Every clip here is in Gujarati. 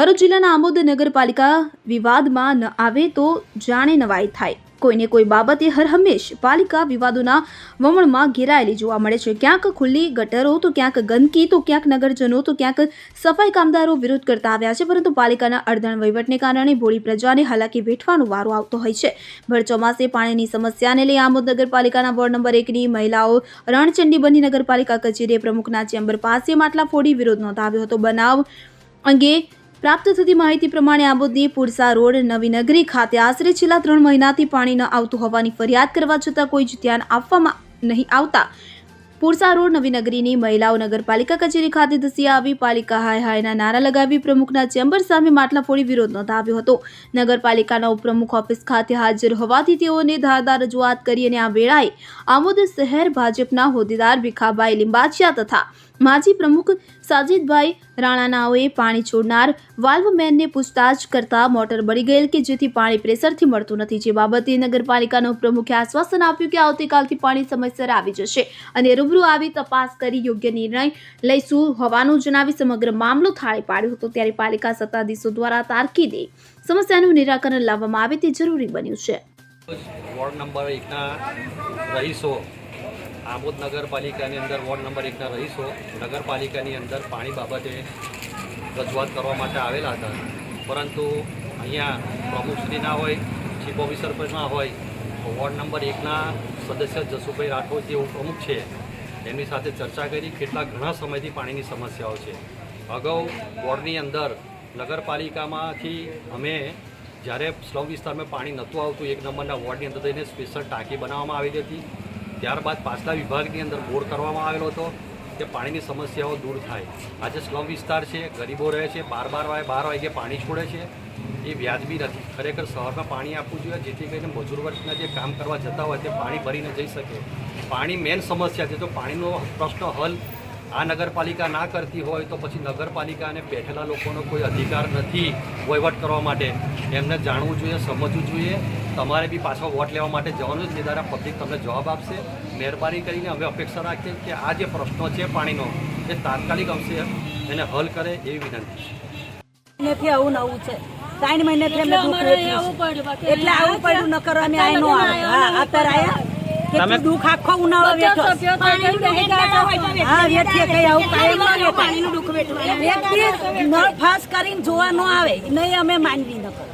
ભરૂચ જિલ્લાના આમોદ નગરપાલિકા વિવાદમાં ન આવે તો જાણે નવાઈ થાય. કોઈને કોઈ બાબતે હર હંમેશ પાલિકા વિવાદોના વમણમાં ઘેરાયેલી જોવા મળે છે. ક્યાંક ખુલ્લી ગટરો, તો ક્યાંક ગંદકી, તો ક્યાંક નગરજનો, તો ક્યાંક સફાઈ કામદારો વિરોધ કરતા આવ્યા છે, પરંતુ પાલિકાના અડધણ વહીવટને કારણે ભોળી પ્રજાને હાલાકી વેઠવાનો વારો આવતો હોય છે. ભર ચોમાસે પાણીની સમસ્યાને લઈ આમોદ નગરપાલિકાના વોર્ડ નંબર એકની મહિલાઓ રણચંડી બની નગરપાલિકા કચેરીએ પ્રમુખના ચેમ્બર પાસે માટલા ફોડી વિરોધ નોંધાવ્યો હતો. બનાવ અંગે પ્રાપ્ત થતી માહિતી પ્રમાણે આબોદની પુરસા રોડ નવીનગરી ખાતે આશરે છેલ્લા ત્રણ મહિનાથી પાણી ન આવતું હોવાની ફરિયાદ કરવા છતાં કોઈ જ ધ્યાન આપવામાં નહીં આવતા. પુરસા રોડ નવીનગરીની મહિલાઓ નગરપાલિકા કચેરી ખાતે ધસી આવી. પાલિકા હાય હાયના નારા લગાવી પ્રમુખના ચેમ્બર સામે માટલા ફોડી વિરોધ નોંધાવ્યો હતો. નગરપાલિકાના ઉપપ્રમુખ ઓફિસ ખાતે હાજર હોવાથી તેઓને ધારદાર રજૂઆત કરી અને આ વેળાએ આમોદ શહેર ભાજપના હોદ્દેદાર ભીખાભાઈ લિંબાચિયા તથા માજી પ્રમુખ સાજીદભાઈ રાણાનાઓએ પાણી છોડનાર વાલ્વમેનને પૂછતાછ કરતા મોટર બળી ગયેલ કે જેથી પાણી પ્રેશરથી મળતું નથી, જે બાબતે નગરપાલિકાનો પ્રમુખે આશ્વાસન આપ્યું કે આવતીકાલથી પાણી સમયસર આવી જશે અને રૂબરૂ આવી તપાસ કરી યોગ્ય નિર્ણય લઈશું હોવાનું જણાવી સમગ્ર મામલો થાળે પાડ્યો હતો. ત્યારે પાલિકા સત્તાધીશો દ્વારા તારકીદે સમસ્યાનું નિરાકરણ લાવવામાં આવે તે જરૂરી બન્યું છે. વોર્ડ નંબર એકના રહીશો આમોદ નગરપાલિકાની અંદર વોર્ડ નંબર એકના રહીશો. નગરપાલિકાની અંદર પાણી બાબતે રજૂઆત કરવા માટે આવેલા હતા. પરંતુ અહીંયા પ્રમુખશ્રીના હોય ચીફ ઓફિસર પણ ના હોય વોર્ડ નંબર એકના સદસ્ય જસુભાઈ રાઠોડ જે ઉપપ્રમુખ છે, એમની સાથે ચર્ચા કરી કેટલા ઘણા સમયથી પાણીની સમસ્યાઓ છે. અગાઉ વોર્ડની અંદર નગરપાલિકામાંથી અમે જ્યારે સ્લમ વિસ્તારમાં પાણી નહોતું આવતું, એક નંબરના વોર્ડની અંદર થઈને સ્પેશિયલ ટાંકી બનાવવામાં આવી હતી. ત્યારબાદ પાછલા વિભાગની અંદર બોર કરવામાં આવેલો હતો કે પાણીની સમસ્યાઓ દૂર થાય. આજે સ્લમ વિસ્તાર છે, ગરીબો રહે છે બાર બાર વાગે બાર વાગે પાણી છોડે છે. એ વ્યાજબી નથી. ખરેખર શહેરમાં પાણી આપવું જોઈએ, જેથી કરીને મજૂર વર્ગના જે કામ કરવા જતા હોય તે પાણી ભરીને જઈ શકે. પાણી મેન સમસ્યા છે. તો પાણીનો પ્રશ્ન હલ આ નગરપાલિકા ના કરતી હોય, તો પછી નગરપાલિકાને બેઠેલા લોકોનો કોઈ અધિકાર નથી વહીવટ કરવા માટે. એમને જાણવું જોઈએ, સમજવું જોઈએ. તમારે બી પાછો વોટ લેવા માટે જવાનું છે જે દ્વારા પબ્લિક તમને જવાબ આપશે. મહેરબાની કરીને અમે અપેક્ષા રાખીએ કે આ જે પ્રશ્નો છે પાણીનો એ તાત્કાલિક અંશે એને હલ કરે એવી વિનંતી છે. મહિનેથી આવું નવું છે. ત્રણ મહિને અમે એટલે આવું પડ્યું ન કરો અમે આય નો આવે. અત્યારે આયા કેટલું દુઃખ આખો ઉનાળો વેઠો. હા વેઠીએ કઈ આવું કાંઈ ન વેઠાય. નળ ફાસ કરીને જોવા ન આવે. નહીં અમે માનવી ન કરો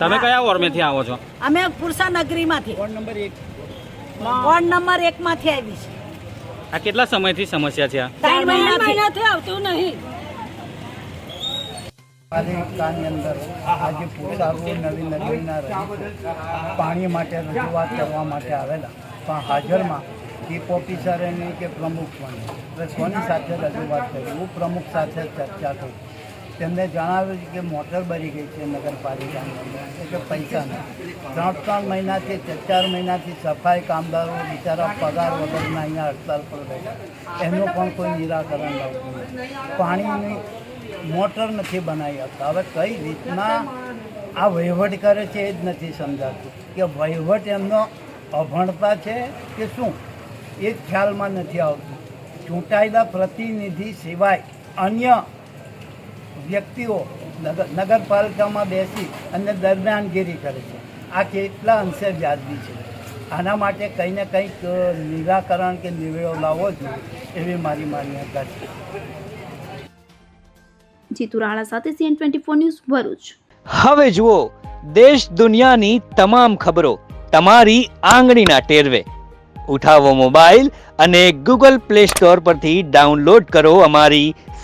તમે કયા વોર્ડમાંથી આવો છો? અમે પુરસા નગરીમાંથી વોર્ડ નંબર એક. માંથી આવી છે. આ કેટલા સમયથી સમસ્યા છે આ? ત્રણ મહિનાથી. આવતું નહીં. પાલિકાની અંદર આજે પૂરતા રોડ નવી નગરીના પાણી માટે રજૂઆત કરવા માટે આવેલા. પણ હાજરમાં ચીફ ઓફિસરે નહીં કે પ્રમુખ પણ. કોની સાથે રજૂઆત કરી. હું પ્રમુખ સાથે ચર્ચા થઈ તેમને જણાવ્યું છે કે મોટર બની ગઈ છે નગરપાલિકાની એટલે પૈસાના. ત્રણ ત્રણ મહિનાથી ચાર ચાર મહિનાથી સફાઈ કામદારો બિચારા પગાર વગરના અહીંયા હડતાલ પર બેઠા. એનું પણ કોઈ નિરાકરણ લાવતું નથી. પાણીની મોટર નથી બનાવી આપતા. હવે કઈ રીતના આ વહીવટ કરે છે એ જ નથી સમજાતું. કે વહીવટ એમનો અભણતા છે કે શું? એ ખ્યાલમાં નથી આવતું. ચૂંટાયેલા પ્રતિનિધિ સિવાય અન્ય વ્યક્તિઓ નગર નગરપાલિકામાં બેસી અને દરમિયાનગીરી કરે છે. આ કેટલા અંશે વ્યાજબી છે. આના માટે કંઈ ને કંઈક નિરાકરણ કે નિવેડો લાવવો જોઈએ એવી મારી માન્યતા છે. જીતુ રાણા સાથે CN twenty four news Bharuch. હવે જુઓ દેશ દુનિયાની તમામ ખબરો તમારી આંગળીના ટેરવે. ઉઠાવો મોબાઈલ અને ગૂગલ પ્લે સ્ટોર પરથી ડાઉનલોડ કરો અમારી